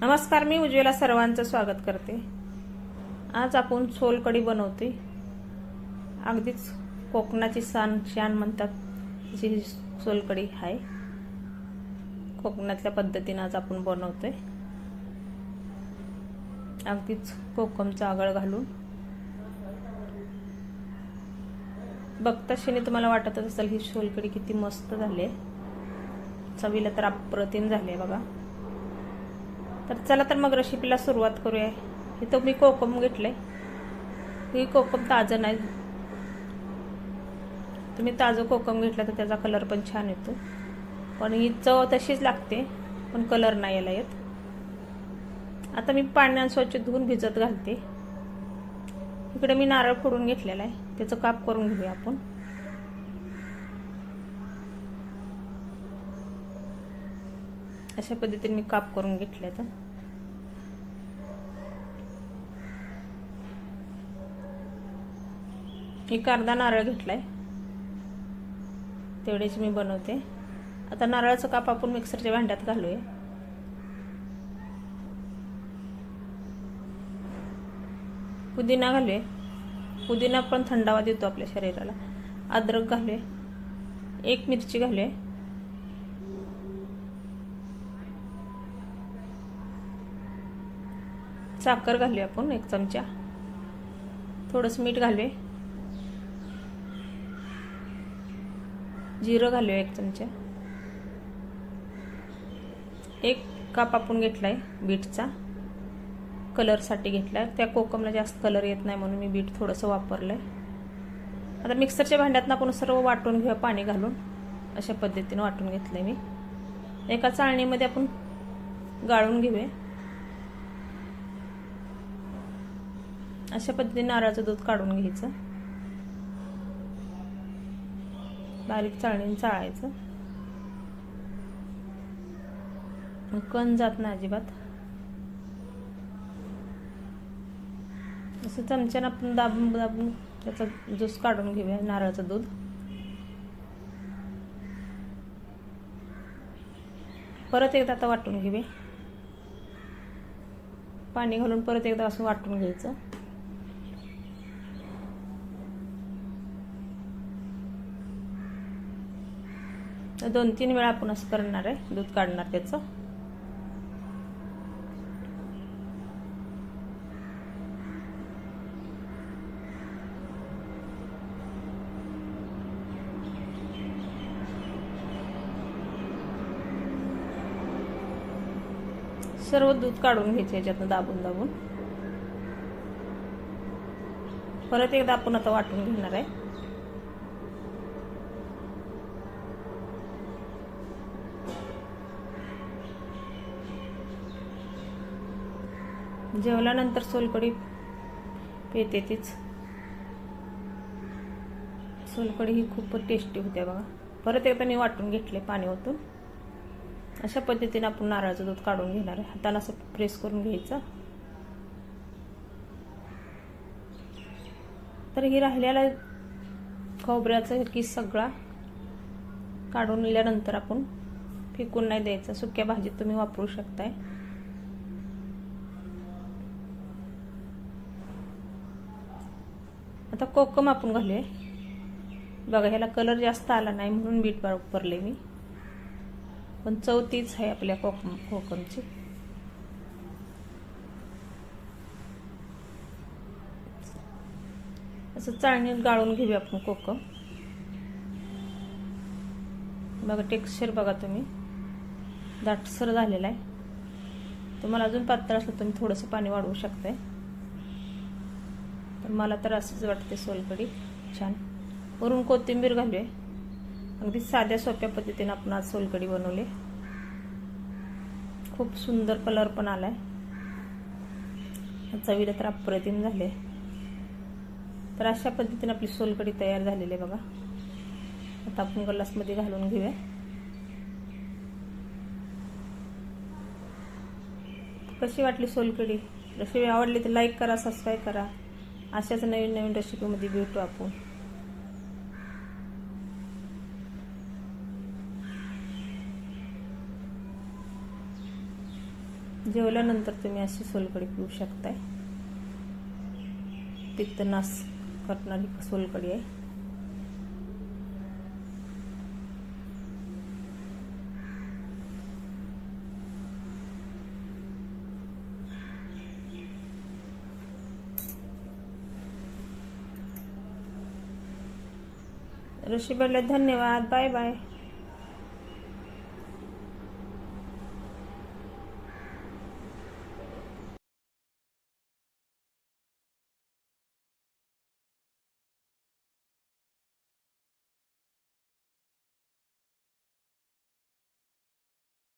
नमस्कार मी उज्ज्वला सर्वांचं स्वागत करते. आज आपण सोलकढी बनवते. अगदीच कोकणाची सान शान म्हणतात जी ही सोलकढी आहे. कोकणातल्या पद्धतीनं आज आपण बनवतोय. अगदीच कोकमचा आगळ घालून. बघताशीने तुम्हाला वाटतच असेल ही सोलकढी किती मस्त झाली आहे. चवीला तर अप्रतिम झाली आहे बघा. तर चला तर मग रेसिपीला सुरुवात करूया. इथं मी कोकम घेतलंय. ही कोकम ताजं नाही. तुम्ही ताजं कोकम घेतलं तर त्याचा कलर पण छान येतो. पण ही चव तशीच लागते पण कलर नाही यायला येत. आता मी पाण्यात स्वच्छ धुवून भिजत घालते. इकडे मी नारळ फोडून घेतलेला आहे. त्याचं काप करून घेऊया आपण. अशा पद्धतीने मी काप करून घेतले तर. एक अर्धा नारळ घेतलाय. तेवढेच मी बनवते. आता नारळाचं काप आपण मिक्सरच्या भांड्यात घालूया. पुदिना घालूया. पुदिना पण थंडावा देतो आपल्या शरीराला. अद्रक घालूया. एक मिरची घालूया. साखर घालूया आपण एक चमचा. थोडंसं मीठ घालूया. जिरं घालूया एक चमचा. एक काप आपण घेतला आहे बीटचा. कलरसाठी घेतला आहे त्या कोकमला जास्त कलर येत नाही म्हणून मी बीट थोडंसं वापरलं आहे आता मिक्सरच्या भांड्यातनं आपण सर्व वाटून घेऊया पाणी घालून. अशा पद्धतीनं वाटून घेतलं आहे मी. एका चाळणीमध्ये आपण गाळून घेऊया. अशा पद्धतीने नारळाचं दूध काढून घ्यायचं. बारीक चाळणीने चाळायचं. कण जात ना अजिबात. असं चमच्यानं आपण दाबून दाबून त्याचा ज्यूस काढून घेऊया नारळाचं दूध. परत एकदा आता वाटून घेऊया. पाणी घालून परत एकदा असं वाटून घ्यायचं. दोन तीन वेळा आपण असं करणार आहे. दूध काढणार त्याचं. सर्व दूध काढून घ्यायचं याच्यातनं दाबून दाबून. परत एकदा आपण आता वाटून घेणार आहे. जेवल्यानंतर सोलकडी पेते तीच. सोलकडी ही खूप टेस्टी होते बघा. परत एकदा मी वाटून घेतले पाणी ओतून. अशा पद्धतीने आपण नारळाचं दूध काढून घेणार आहे. हाताला असं प्रेस करून घ्यायचं. तर ही राहिलेला खोबऱ्याचा किस सगळा काढून दिल्यानंतर आपण फेकून नाही द्यायचं. सुक्या भाजीत तुम्ही वापरू शकताय. आता कोकम आपण घालूया. बघा ह्याला कलर जास्त आला नाही म्हणून बीट वापरले मी. पण चव तीच आहे आपल्या कोकम कोकमची. असं चाळणीत गाळून घेऊया आपण कोकम. बघा टेक्स्चर बघा तुम्ही. दाटसर झालेला आहे. तुम्हाला अजून पातळ असलं तुम्ही थोडंसं पाणी वाढवू शकताय. मला तर असंच वाटते सोलकडी छान. वरून कोथिंबीर घालूया. अगदी साध्या सोप्या पद्धतीने आपण आज सोलकडी बनवली. खूप सुंदर कलर पण आलाय. चवीला तर अप्रतिम झाले. तर अशा पद्धतीने आपली सोलकडी तयार झालेली आहे बघा. आता आपण गलासमध्ये घालून घेऊया. कशी वाटली सोलकडी जशी आवडली तर लाईक करा सबस्क्राईब करा. अशाच नवीन नवीन रेसिपीमध्ये भेटू आपण. जेवल्यानंतर तुम्ही अशी सोलकडी पिऊ शकताय. पित्तनाश करणारी सोलकडी आहे. ऋषी धन्यवाद बाय बाय